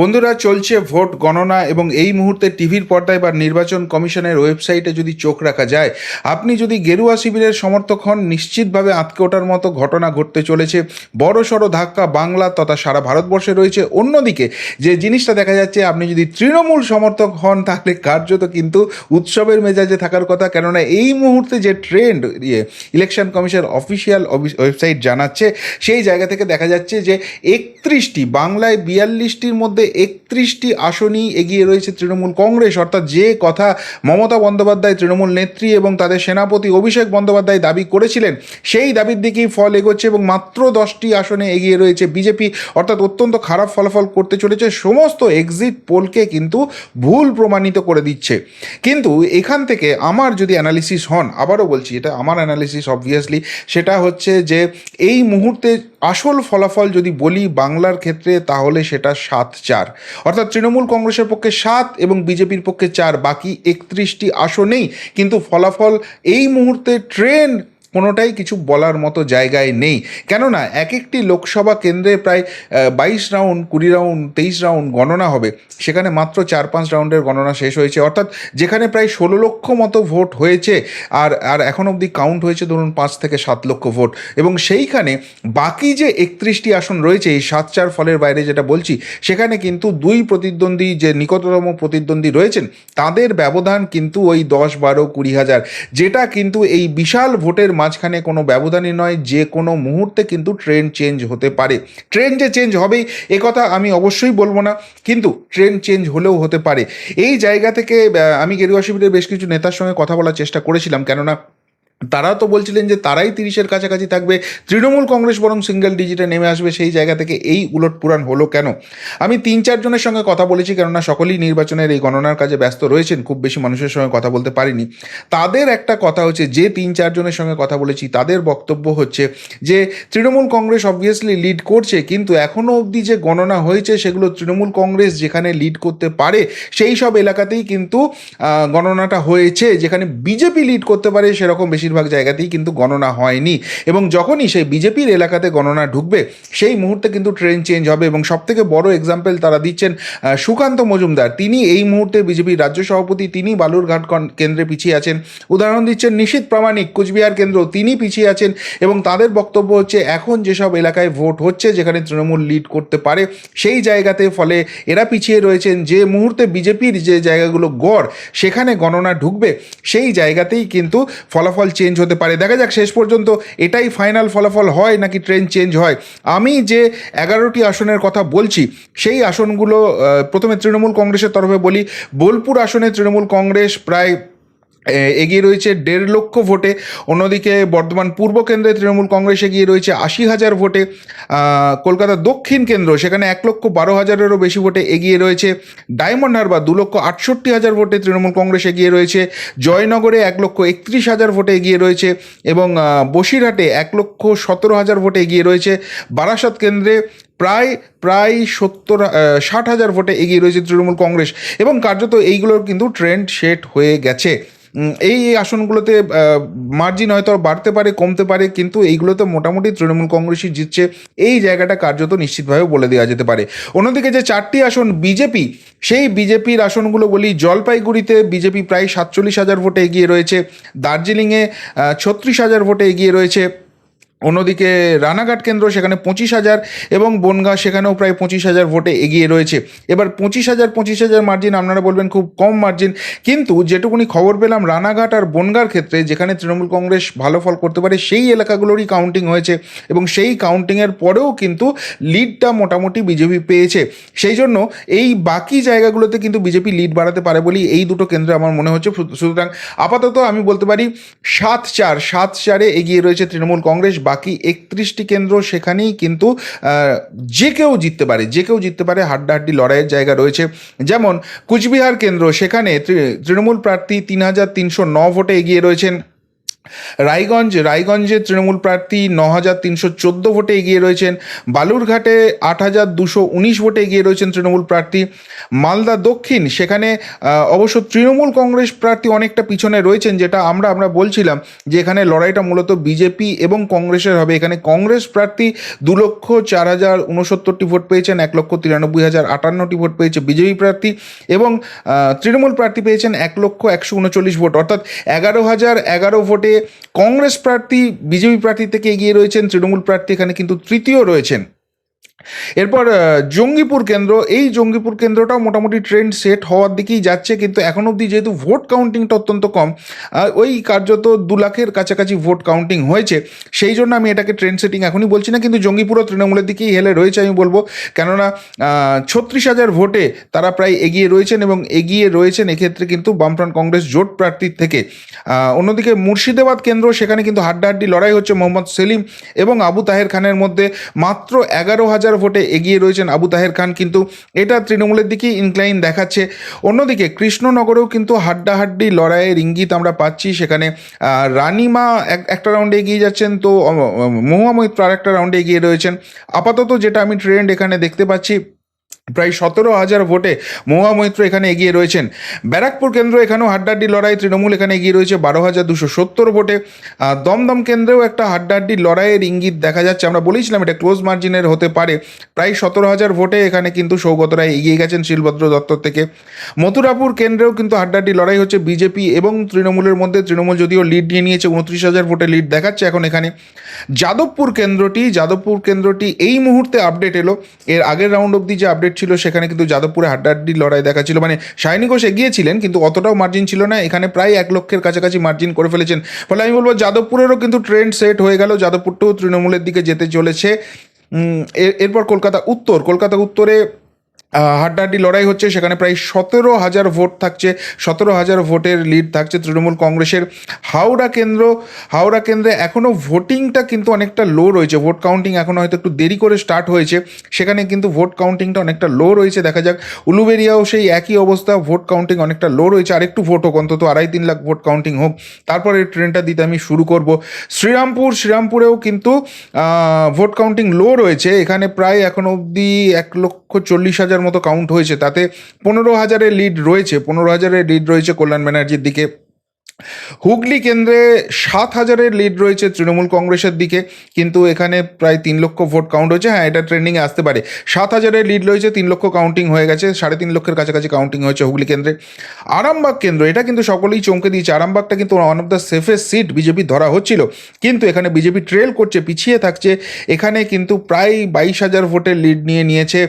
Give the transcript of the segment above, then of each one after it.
বন্ধুরা, চলছে ভোট গণনা এবং এই মুহূর্তে টিভির পর্দায় বা নির্বাচন কমিশনের ওয়েবসাইটে যদি চোখ রাখা যায়, আপনি যদি গেরুয়া শিবিরের সমর্থক হন, নিশ্চিতভাবে আঁতকে ওঠার মতো ঘটনা ঘটতে চলেছে। বড় সড়ো ধাক্কা বাংলা তথা সারা ভারতবর্ষে রয়েছে। অন্যদিকে, যে জিনিসটা দেখা যাচ্ছে, আপনি যদি তৃণমূল সমর্থক হন, তাহলে কার্যত কিন্তু উৎসবের মেজাজে থাকার কথা। কেননা, এই মুহূর্তে যে ট্রেন্ড ইয়ে ইলেকশন কমিশন অফিসিয়াল ওয়েবসাইট জানাচ্ছে, সেই জায়গা থেকে দেখা যাচ্ছে যে একত্রিশটি, বাংলায় বিয়াল্লিশটির মধ্যে একত্রিশটি আসনই এগিয়ে রয়েছে তৃণমূল কংগ্রেস। অর্থাৎ যে কথা মমতা বন্দ্যোপাধ্যায়, তৃণমূল নেত্রী এবং তাদের সেনাপতি অভিষেক বন্দ্যোপাধ্যায় দাবি করেছিলেন, সেই দাবির দিকেই ফল এগোচ্ছে এবং মাত্র দশটি আসনে এগিয়ে রয়েছে বিজেপি। অর্থাৎ অত্যন্ত খারাপ ফলাফল করতে চলেছে, সমস্ত এক্সিট পোলকে কিন্তু ভুল প্রমাণিত করে দিচ্ছে। কিন্তু এখান থেকে আমার যদি অ্যানালিসিস হন, আবারও বলছি, এটা আমার অ্যানালিসিস অবভিয়াসলি সেটা হচ্ছে যে এই মুহূর্তে আসল ফলাফল যদি বলি বাংলার ক্ষেত্রে, তাহলে সেটা সাত চার। অর্থাৎ তৃণমূল কংগ্রেসের পক্ষে সাত এবং বিজেপির পক্ষে চার, বাকি একত্রিশটি আসনেই কিন্তু ফলাফল এই মুহূর্তে ট্রেন্ড কোনোটাই কিছু বলার মতো জায়গায় নেই। কেননা এক একটি লোকসভা কেন্দ্রে প্রায় বাইশ রাউন্ড, কুড়ি রাউন্ড, তেইশ রাউন্ড গণনা হবে। সেখানে মাত্র চার পাঁচ রাউন্ডের গণনা শেষ হয়েছে। অর্থাৎ যেখানে প্রায় ষোলো লক্ষ মতো ভোট হয়েছে, আর আর এখন অবধি কাউন্ট হয়েছে ধরুন পাঁচ থেকে সাত লক্ষ ভোট। এবং সেইখানে বাকি যে একত্রিশটি আসন রয়েছে, এই সাত চার ফলের বাইরে যেটা বলছি, সেখানে কিন্তু দুই প্রতিদ্বন্দ্বী যে নিকটতম প্রতিদ্বন্দ্বী রয়েছেন, তাদের ব্যবধান কিন্তু ওই দশ, বারো, কুড়ি হাজার। যেটা কিন্তু এই বিশাল ভোটের মাঝখানে কোনো ব্যবধানই নয়, যে কোনো মুহূর্তে কিন্তু ট্রেন চেঞ্জ হতে পারে। ট্রেন যে চেঞ্জ হবেই, এ কথা আমি অবশ্যই বলব না, কিন্তু ট্রেন চেঞ্জ হলেও হতে পারে। এই জায়গা থেকে আমি গেরুয়া শিবিরের বেশ কিছু নেতার সঙ্গে কথা বলার চেষ্টা করেছিলাম, কেননা তারা তো বলছিলেন যে তারাই তিরিশের কাছাকাছি থাকবে। তৃণমূল কংগ্রেস বরং সিঙ্গেল ডিজিটে নেমে আসবে, সেই জায়গা থেকে এই উলট পুরাণ হলো কেন? আমি তিন চারজনের সঙ্গে কথা বলেছি, কেননা সকলেই নির্বাচনের এই গণনার কাজে ব্যস্ত রয়েছেন, খুব বেশি মানুষের সঙ্গে কথা বলতে পারিনি। তাদের একটা কথা হচ্ছে, যে তিন চারজনের সঙ্গে কথা বলেছি, তাদের বক্তব্য হচ্ছে যে, তৃণমূল কংগ্রেস অবভিয়াসলি লিড করছে, কিন্তু এখনও অবধি যে গণনা হয়েছে, সেগুলো তৃণমূল কংগ্রেস যেখানে লিড করতে পারে, সেই সব এলাকাতেই কিন্তু গণনাটা হয়েছে, যেখানে বিজেপি লিড করতে পারে, সেরকম বেশিরভাগ জায়গাতেই কিন্তু গণনা হয়নি। এবং যখনই সেই বিজেপির এলাকাতে গণনা ঢুকবে, সেই মুহূর্তে কিন্তু ট্রেন চেঞ্জ হবে এবং সবথেকে বড় এক্সাম্পল তারা দিচ্ছেন সুকান্ত মজুমদার। তিনি এই মুহূর্তে বিজেপির রাজ্য সভাপতি, তিনি বালুরঘাট কেন্দ্রে পিছিয়ে আছেন। উদাহরণ দিচ্ছেন নিশীত প্রামাণিক, কুচবিহার কেন্দ্র তিনি পিছিয়ে আছেন এবং তাদের বক্তব্য হচ্ছে, এখন যেসব এলাকায় ভোট হচ্ছে, যেখানে তৃণমূল লিড করতে পারে, সেই জায়গাতে ফলে এরা পিছিয়ে রয়েছেন। যে মুহূর্তে বিজেপির যে জায়গাগুলো গড়, সেখানে গণনা ঢুকবে, সেই জায়গাতেই কিন্তু ফলাফল চেঞ্জ হতে পারে। দেখা যাক শেষ পর্যন্ত এটাই ফাইনাল ফলাফল হয় নাকি ট্রেন চেঞ্জ হয়। আমি যে এগারোটি আসনের কথা বলছি, সেই আসনগুলো প্রথমে তৃণমূল কংগ্রেসের তরফে বলি। বোলপুর আসনে তৃণমূল কংগ্রেস প্রায় এগিয়ে রয়েছে দেড় লক্ষ ভোটে। অন্যদিকে বর্ধমান পূর্ব কেন্দ্রে তৃণমূল কংগ্রেস এগিয়ে রয়েছে আশি হাজার ভোটে। কলকাতা দক্ষিণ কেন্দ্র, সেখানে এক লক্ষ বারো হাজারেরও বেশি ভোটে এগিয়ে রয়েছে। ডায়মন্ড হারবার দু লক্ষ আটষট্টি হাজার ভোটে তৃণমূল কংগ্রেস এগিয়ে রয়েছে। জয়নগরে এক লক্ষ একত্রিশ হাজার ভোটে এগিয়ে রয়েছে এবং বসিরহাটে এক লক্ষ সতেরো হাজার ভোটে এগিয়ে রয়েছে। বারাসাত কেন্দ্রে প্রায় প্রায় সত্তর ষাট হাজার ভোটে এগিয়ে রয়েছে তৃণমূল কংগ্রেস। এবং কার্যত এইগুলোর কিন্তু ট্রেন্ড সেট হয়ে গেছে। এই আসনগুলোতে মার্জিন হয়তো বাড়তে পারে, কমতে পারে, কিন্তু এইগুলোতে মোটামুটি তৃণমূল কংগ্রেসই জিতছে। এই জায়গাটা কার্যত নিশ্চিতভাবে বলে দেওয়া যেতে পারে। অন্যদিকে যে চারটি আসন, বিজেপি, সেই বিজেপির আসনগুলো বলি, জলপাইগুড়িতে বিজেপি প্রায় সাতচল্লিশ হাজার ভোটে এগিয়ে রয়েছে, দার্জিলিংয়ে ছত্রিশ হাজার ভোটে এগিয়ে রয়েছে। অন্যদিকে রানাঘাট কেন্দ্র সেখানে পঁচিশ হাজার এবং বনগাঁ সেখানেও প্রায় পঁচিশ হাজার ভোটে এগিয়ে রয়েছে। এবার পঁচিশ হাজার পঁচিশ হাজার মার্জিন আপনারা বলবেন খুব কম মার্জিন কিন্তু যেটুকুনি খবর পেলাম, রানাঘাট আর বনগাঁর ক্ষেত্রে যেখানে তৃণমূল কংগ্রেস ভালো ফল করতে পারে, সেই এলাকাগুলোরই কাউন্টিং হয়েছে এবং সেই কাউন্টিংয়ের পরেও কিন্তু লিডটা মোটামুটি বিজেপি পেয়েছে। সেই জন্য এই বাকি জায়গাগুলোতে কিন্তু বিজেপি লিড বাড়াতে পারে বলেই এই দুটো কেন্দ্রে আমার মনে হচ্ছে। সুতরাং আপাতত আমি বলতে পারি সাত চার, সাত চারে এগিয়ে রয়েছে তৃণমূল কংগ্রেস বাকি একত্রিশটি কেন্দ্র সেখানেই কিন্তু যে কেউ জিততে পারে, যে কেউ জিততে পারে, হাড্ডাহাড্ডি লড়াইয়ের জায়গা রয়েছে। যেমন কুচবিহার কেন্দ্র, সেখানে তৃণমূল প্রার্থী তিন হাজার তিনশো ন ভোটে এগিয়ে রয়েছেন। রায়গঞ্জ রায়গঞ্জে তৃণমূল প্রার্থী ন হাজার তিনশো চোদ্দ ভোটে এগিয়ে রয়েছেন। বালুরঘাটে আট হাজার দুশো উনিশ ভোটে এগিয়ে রয়েছেন তৃণমূল প্রার্থী। মালদা দক্ষিণ, সেখানে অবশ্য তৃণমূল কংগ্রেস প্রার্থী অনেকটা পিছনে রয়েছেন, যেটা আমরা আমরা বলছিলাম যে এখানে লড়াইটা মূলত বিজেপি এবং কংগ্রেসের হবে। এখানে কংগ্রেস প্রার্থী দু লক্ষ চার হাজার উনসত্তরটি ভোট পেয়েছেন, এক লক্ষ তিরানব্বই হাজার আটান্নটি ভোট পেয়েছে বিজেপি প্রার্থী এবং তৃণমূল প্রার্থী পেয়েছেন এক লক্ষ একশো উনচল্লিশ ভোট। অর্থাৎ এগারো হাজার এগারো ভোটে কংগ্রেস প্রার্থী বিজেপি প্রার্থী থেকে এগিয়ে রয়েছেন তৃণমূল প্রার্থী এখানে কিন্তু তৃতীয় রয়েছেন। এরপর জঙ্গিপুর কেন্দ্র, এই জঙ্গিপুর কেন্দ্রটাও মোটামুটি ট্রেন্ড সেট হওয়ার দিকেই যাচ্ছে, কিন্তু এখন অবধি যেহেতু ভোট কাউন্টিংটা অত্যন্ত কম ওই কার্যত দু লাখের কাছাকাছি ভোট কাউন্টিং হয়েছে, সেই জন্য আমি এটাকে ট্রেন্ড সেটিং এখনই বলছি না, কিন্তু জঙ্গিপুরও তৃণমূলের দিকেই হেলে রয়েছে আমি বলব। কেননা ছত্রিশ হাজার ভোটে তারা প্রায় এগিয়ে রয়েছেন এবং এগিয়ে রয়েছেন এক্ষেত্রে কিন্তু বামফ্রন্ট কংগ্রেস জোট প্রার্থীর থেকে। অন্যদিকে মুর্শিদাবাদ কেন্দ্র, সেখানে কিন্তু হাড্ডাহাড্ডি লড়াই হচ্ছে মোহাম্মদ সেলিম এবং আবু তাহের খানের মধ্যে মাত্র এগারো হাজার ভোটে এগিয়ে রয়েছেন আবু তাহের খান, কিন্তু এটা তৃণমূলের দিকেই ইনক্লাইন দেখাচ্ছে। অন্যদিকে কৃষ্ণনগরেও কিন্তু হাড্ডাহাড্ডি লড়াইয়ের ইঙ্গিত আমরা পাচ্ছি। সেখানে রানিমা এক- একটা রাউন্ডে এগিয়ে যাচ্ছেন, তো মহুয়া মৈত্র আর একটা রাউন্ডে এগিয়ে রয়েছেন। আপাতত যেটা আমি ট্রেন্ড এখানে দেখতে পাচ্ছি প্রায় সতেরো হাজার ভোটে মহুয়া মৈত্র এখানে এগিয়ে রয়েছেন। ব্যারাকপুর কেন্দ্র এখানেও হাড্ডাহাড্ডি লড়াই তৃণমূল এখানে এগিয়ে রয়েছে বারো হাজার দুশো সত্তর ভোটে। দমদম কেন্দ্রেও একটা হাড্ডাহাড্ডি লড়াইয়ের ইঙ্গিত দেখা যাচ্ছে। আমরা বলেছিলাম এটা ক্লোজ মার্জিনের হতে পারে। প্রায় সতেরো হাজার ভোটে এখানে কিন্তু সৌগত রায় এগিয়ে গেছেন শিলভদ্র দত্তর থেকে। মথুরাপুর কেন্দ্রেও কিন্তু হাড্ডাহাড্ডি লড়াই হচ্ছে বিজেপি এবং তৃণমূলের মধ্যে। তৃণমূল যদিও লিড নিয়ে নিয়েছে, উনত্রিশ হাজার ভোটে লিড দেখাচ্ছে এখন এখানে। যাদবপুর কেন্দ্রটি যাদবপুর কেন্দ্রটি এই মুহূর্তে আপডেট এলো। এর আগের রাউন্ড অবধি যে আপডেট ছিল, সেখানে কিন্তু যাদবপুরে হাড্ডাহাড্ডি লড়াই দেখা ছিল। মানে সাইনি ঘোষ এগিয়েছিলেন, কিন্তু অতটাও মার্জিন ছিল না। এখানে প্রায় এক লক্ষের কাছাকাছি মার্জিন করে ফেলেছেন। ফলে আমি বলব, যাদবপুরেরও কিন্তু ট্রেন্ড সেট হয়ে গেল। যাদবপুরটাও তৃণমূলের দিকে যেতে চলেছে। এর- এরপর কলকাতা উত্তর। কলকাতা উত্তরে হাড্ডাহাড্ডি লড়াই হচ্ছে, সেখানে প্রায় সতেরো হাজার ভোট থাকছে, সতেরো হাজার ভোটের লিড থাকছে তৃণমূল কংগ্রেসের। হাওড়া কেন্দ্র, হাওড়া কেন্দ্রে এখনও ভোটিংটা কিন্তু অনেকটা লো রয়েছে ভোট কাউন্টিং এখনও হয়তো একটু দেরি করে স্টার্ট হয়েছে, সেখানে কিন্তু ভোট কাউন্টিংটা অনেকটা লো রয়েছে, দেখা যাক। উলুবেরিয়াও সেই একই অবস্থা ভোট কাউন্টিং অনেকটা লো রয়েছে, আরেকটু ভোট হোক, অন্তত আড়াই তিন লাখ ভোট কাউন্টিং হোক তারপরে ট্রেনটা দিতে আমি শুরু করব। শ্রীরামপুর, শ্রীরামপুরেও কিন্তু ভোট কাউন্টিং লো রয়েছে, এখানে প্রায় এখন অবধি এক লক্ষ চল্লিশ হাজার মতো কাউন্ট হয়েছে, তাতে পনেরো হাজারের লিড রয়েছে, পনেরো হাজারের লিড রয়েছে কল্যাণ ব্যানার্জির দিকে। হুগলি কেন্দ্রে সাত হাজারের লিড রয়েছে তৃণমূল কংগ্রেসের দিকে, কিন্তু এখানে প্রায় তিন লক্ষ ভোট কাউন্ট হয়েছে। হ্যাঁ এটা ট্রেন্ডিংয়ে আসতে পারে। সাত হাজারের লিড রয়েছে, তিন লক্ষ কাউন্টিং হয়ে গেছে, সাড়ে তিন লক্ষের কাছাকাছি কাউন্টিং হয়েছে হুগলি কেন্দ্রে। আরামবাগ কেন্দ্র, এটা কিন্তু সকলেই চমকে দিয়েছে। আরামবাগটা কিন্তু one of the safest seat BJP ধরা হচ্ছিল। কিন্তু এখানে বিজেপি ট্রেল করছে, পিছিয়ে থাকছে। এখানে কিন্তু প্রায় বাইশ হাজার ভোটের লিড নিয়ে নিয়েছে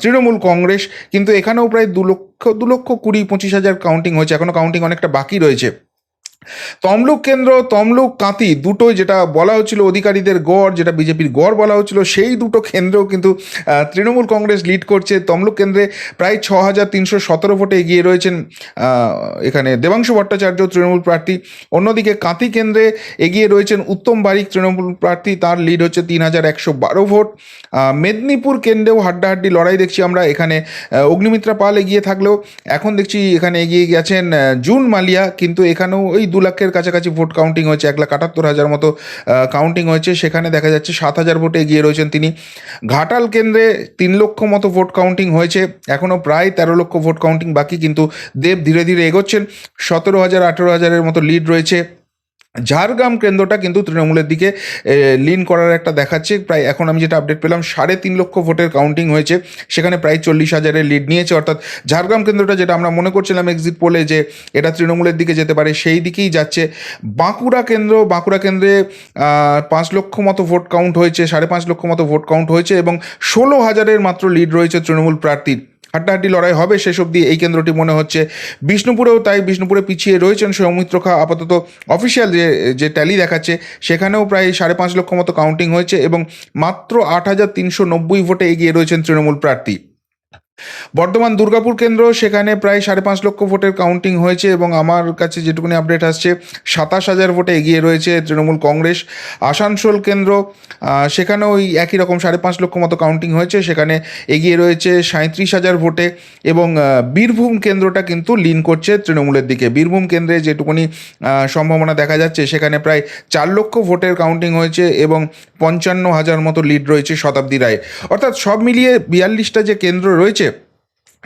তৃণমূল কংগ্রেস। কিন্তু এখানেও প্রায় দু লক্ষ দু লক্ষ কুড়ি পঁচিশ হাজার কাউন্টিং হয়েছে। এখনও কাউন্টিং অনেকটা বাকি রয়েছে। তমলুক কেন্দ্র, তমলুক কাঁতি দুটোই যেটা বলা হচ্ছিল অধিকারীদের গড়, যেটা বিজেপির গড় বলা হচ্ছিল, সেই দুটো কেন্দ্রেও কিন্তু তৃণমূল কংগ্রেস লিড করছে। তমলুক কেন্দ্রে প্রায় ছ হাজার তিনশো সতেরো ভোটে এগিয়ে রয়েছেন এখানে দেবাংশু ভট্টাচার্য, তৃণমূল প্রার্থী। অন্যদিকে কাঁতি কেন্দ্রে এগিয়ে রয়েছেন উত্তম বারিক, তৃণমূল প্রার্থী। তার লিড হচ্ছে তিন হাজার একশো বারো ভোট। মেদিনীপুর কেন্দ্রেও হাড্ডাহাড্ডি লড়াই দেখছি আমরা। এখানে অগ্নিমিত্রা পাল এগিয়ে থাকলেও, এখন দেখছি এখানে এগিয়ে গেছেন জুন মালিয়া। কিন্তু এখানেও ওই দু লাখের কাছাকাছি ভোট কাউন্টিং হয়েছে, এক লাখ আটাত্তর হাজার মতো কাউন্টিং হয়েছে। সেখানে দেখা যাচ্ছে সাত হাজার ভোটে এগিয়ে রয়েছেন তিনি। ঘাটাল কেন্দ্রে তিন লক্ষ মতো ভোট কাউন্টিং হয়েছে। এখনও প্রায় তেরো লক্ষ ভোট কাউন্টিং বাকি, কিন্তু দেব ধীরে ধীরে এগোচ্ছেন। সতেরো হাজার, আঠেরো হাজারের মতো লিড রয়েছে। ঝাড়গ্রাম কেন্দ্রটা কিন্তু তৃণমূলের দিকে লিন করার একটা দেখাচ্ছে। প্রায় এখন আমি যেটা আপডেট পেলাম, সাড়ে তিন লক্ষ ভোটের কাউন্টিং হয়েছে। সেখানে প্রায় চল্লিশ হাজারের লিড নিয়েছে। অর্থাৎ ঝাড়গ্রাম কেন্দ্রটা যেটা আমরা মনে করছিলাম এক্সিট পোলে যে এটা তৃণমূলের দিকে যেতে পারে, সেই দিকেই যাচ্ছে। বাঁকুড়া কেন্দ্র, বাঁকুড়া কেন্দ্রে পাঁচ লক্ষ মতো ভোট কাউন্ট হয়েছে, সাড়ে পাঁচ লক্ষ মতো ভোট কাউন্ট হয়েছে এবং ষোলো হাজারের মাত্র লিড রয়েছে তৃণমূল প্রার্থীর। হাড্ডাহাড্ডি লড়াই হবে শেষ অবধি এই কেন্দ্রটি মনে হচ্ছে বিষ্ণুপুরেও, তাই বিষ্ণুপুরে পিছিয়ে রয়েছেন সৌমিত্র খা। আপাতত অফিসিয়াল যে যে ট্যালি দেখাচ্ছে, সেখানেও প্রায় সাড়ে পাঁচ লক্ষ মতো কাউন্টিং হয়েছে এবং মাত্র আট হাজার তিনশো নব্বই ভোটে এগিয়ে রয়েছেন তৃণমূল প্রার্থী। বর্ধমান দুর্গাপুর কেন্দ্র, সেখানে প্রায় সাড়ে পাঁচ লক্ষ ভোটের কাউন্টিং হয়েছে এবং আমার কাছে যেটুকুনি আপডেট আসছে, সাতাশ হাজার ভোটে এগিয়ে রয়েছে তৃণমূল কংগ্রেস। আসানসোল কেন্দ্র সেখানেও ওই একই রকম সাড়ে পাঁচ লক্ষ মতো কাউন্টিং হয়েছে, সেখানে এগিয়ে রয়েছে সাঁত্রিশ হাজার ভোটে এবং বীরভূম কেন্দ্রটা কিন্তু লিন করছে তৃণমূলের দিকে। বীরভূম কেন্দ্রে যেটুকুনি সম্ভাবনা দেখা যাচ্ছে, সেখানে প্রায় চার লক্ষ ভোটের কাউন্টিং হয়েছে এবং পঞ্চান্ন হাজার মতো লিড রয়েছে শতাব্দী রায়। অর্থাৎ সব মিলিয়ে বিয়াল্লিশটা যে কেন্দ্র রয়েছে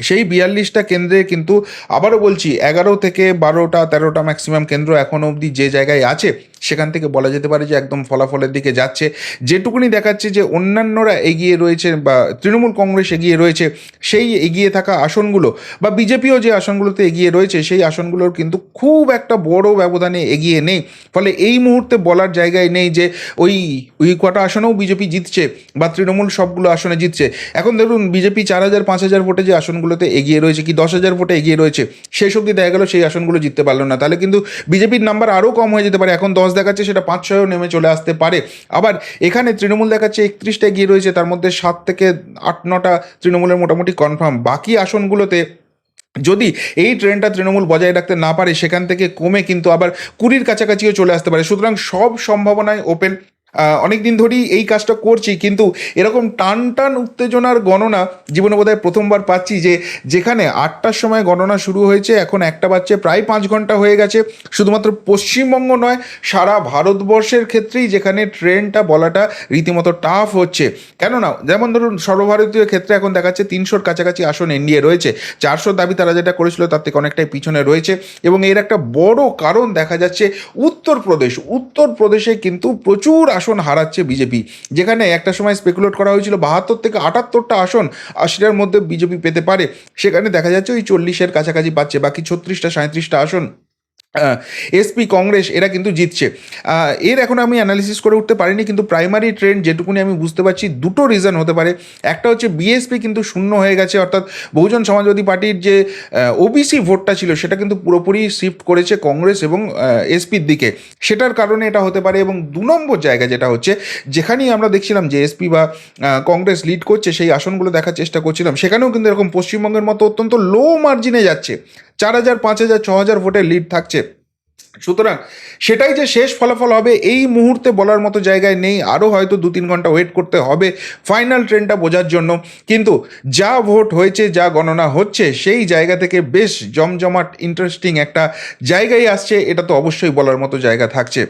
সেই বিয়াল্লিশটা কেন্দ্রে কিন্তু আবারও বলছি, এগারো থেকে বারোটা, তেরোটা ম্যাক্সিমাম কেন্দ্র এখনও অবধি যে জায়গায় আছে, সেখান থেকে বলা যেতে পারে যে একদম ফলাফলের দিকে যাচ্ছে। যেটুকুনি দেখাচ্ছে যে অন্যান্যরা এগিয়ে রয়েছে বা তৃণমূল কংগ্রেস এগিয়ে রয়েছে, সেই এগিয়ে থাকা আসনগুলো বা বিজেপিও যে আসনগুলোতে এগিয়ে রয়েছে, সেই আসনগুলোর কিন্তু খুব একটা বড় ব্যবধানে এগিয়ে নেই। ফলে এই মুহূর্তে বলার জায়গায় নেই যে ওই ওই কটা আসনেও বিজেপি জিতছে বা তৃণমূল সবগুলো আসনে জিতছে। এখন ধরুন বিজেপি চার হাজার, পাঁচ হাজার ভোটে যে আসনগুলোতে এগিয়ে রয়েছে কি দশ হাজার ভোটে এগিয়ে রয়েছে, শেষ অবধি দেখা গেল সেই আসনগুলো জিততে পারল না। তাহলে কিন্তু বিজেপির নাম্বার আরও কম হয়ে যেতে পারে, এখন দশ দেখাচ্ছে সেটা পাঁচ ছয়ও নেমে চলে আসতে পারে। আবার এখানে তৃণমূল দেখাচ্ছে একত্রিশটা এগিয়ে রয়েছে, তার মধ্যে সাত থেকে আট নটা তৃণমূলের মোটামুটি কনফার্ম বাকি আসনগুলোতে যদি এই ট্রেনটা তৃণমূল বজায় রাখতে না পারে, সেখান থেকে কমে কিন্তু আবার কুড়ির কাছাকাছিও চলে আসতে পারে। সুতরাং সব সম্ভাবনায় ওপেন অনেক দিন ধরেই এই কাজটা করছি, কিন্তু এরকম টান টান উত্তেজনার গণনা জীবনে বোধহয় প্রথমবার পাচ্ছি যে যেখানে আটটার সময় গণনা শুরু হয়েছে, এখন একটা বাচ্চে প্রায় পাঁচ ঘণ্টা হয়ে গেছে। শুধুমাত্র পশ্চিমবঙ্গ নয়, সারা ভারতবর্ষের ক্ষেত্রেই যেখানে ট্রেনটা বলাটা রীতিমতো টাফ হচ্ছে। কেননা, যেমন ধরুন সর্বভারতীয় ক্ষেত্রে এখন দেখাচ্ছে তিনশোর কাছাকাছি আসন এনডিএ রয়েছে, চারশোর দাবি তারা যেটা করেছিল তার থেকে অনেকটাই পিছনে রয়েছে এবং এর একটা বড় কারণ দেখা যাচ্ছে উত্তরপ্রদেশ। উত্তরপ্রদেশে কিন্তু প্রচুর আসন হারাচ্ছে বিজেপি। যেখানে একটা সময় স্পেকুলেট করা হয়েছিল বাহাত্তর থেকে আটাত্তরটা আসন আশিটার মধ্যে বিজেপি পেতে পারে। সেখানে দেখা যাচ্ছে ওই চল্লিশের কাছাকাছি পাচ্ছে, বাকি ছত্রিশটা সাঁত্রিশটা আসন। এসপি কংগ্রেস, এরা কিন্তু জিতছে। এর এখন আমি অ্যানালিসিস করে উঠতে পারিনি, কিন্তু প্রাইমারি ট্রেন্ড যেটুকুনি আমি বুঝতে পারছি, দুটো রিজন হতে পারে। একটা হচ্ছে বিএসপি কিন্তু শূন্য হয়ে গেছে, অর্থাৎ বহুজন সমাজবাদী পার্টির যে ওবিসি ভোটটা ছিল, সেটা কিন্তু পুরোপুরি শিফট করেছে কংগ্রেস এবং এসপির দিকে। সেটার কারণে এটা হতে পারে এবং দু নম্বর জায়গা যেটা হচ্ছে, যেখানেই আমরা দেখছিলাম যে এসপি বা কংগ্রেস লিড করছে, সেই আসনগুলো দেখার চেষ্টা করছিলাম, সেখানেও কিন্তু এরকম পশ্চিমবঙ্গের মতো অত্যন্ত লো মার্জিনে যাচ্ছে। চার হাজার, পাঁচ হাজার, ছ হাজার ভোটের লিড থাকছে। সুতরাং সেটাই যে শেষ ফলাফল হবে, এই মুহূর্তে বলার মতো জায়গায় নেই। আরও হয়তো দু তিন ঘণ্টা ওয়েট করতে হবে ফাইনাল ট্রেনটা বোঝার জন্য। কিন্তু যা ভোট হয়েছে, যা গণনা হচ্ছে, সেই জায়গা থেকে বেশ জমজমাট ইন্টারেস্টিং একটা জায়গায় আসছে। এটা তো অবশ্যই বলার মতো জায়গা থাকছে।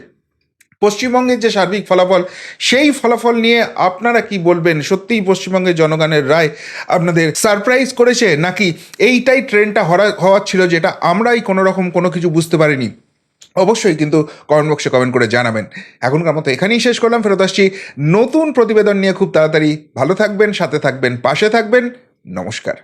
পশ্চিমবঙ্গের যে সার্বিক ফলাফল, সেই ফলাফল নিয়ে আপনারা কি বলবেন? সত্যিই পশ্চিমবঙ্গের জনগণের রায় আপনাদের সারপ্রাইজ করেছে নাকি এইটাই ট্রেনটা হরা হওয়ার ছিল যেটা আমরাই কোনো রকম কোনো কিছু বুঝতে পারিনি? অবশ্যই কিন্তু কমেন্ট বক্সে কমেন্ট করে জানাবেন। এখনকার মতো এখানেই শেষ করলাম, ফেরত আসছি নতুন প্রতিবেদন নিয়ে। খুব তাড়াতাড়ি ভালো থাকবেন, সাথে থাকবেন, পাশে থাকবেন। নমস্কার।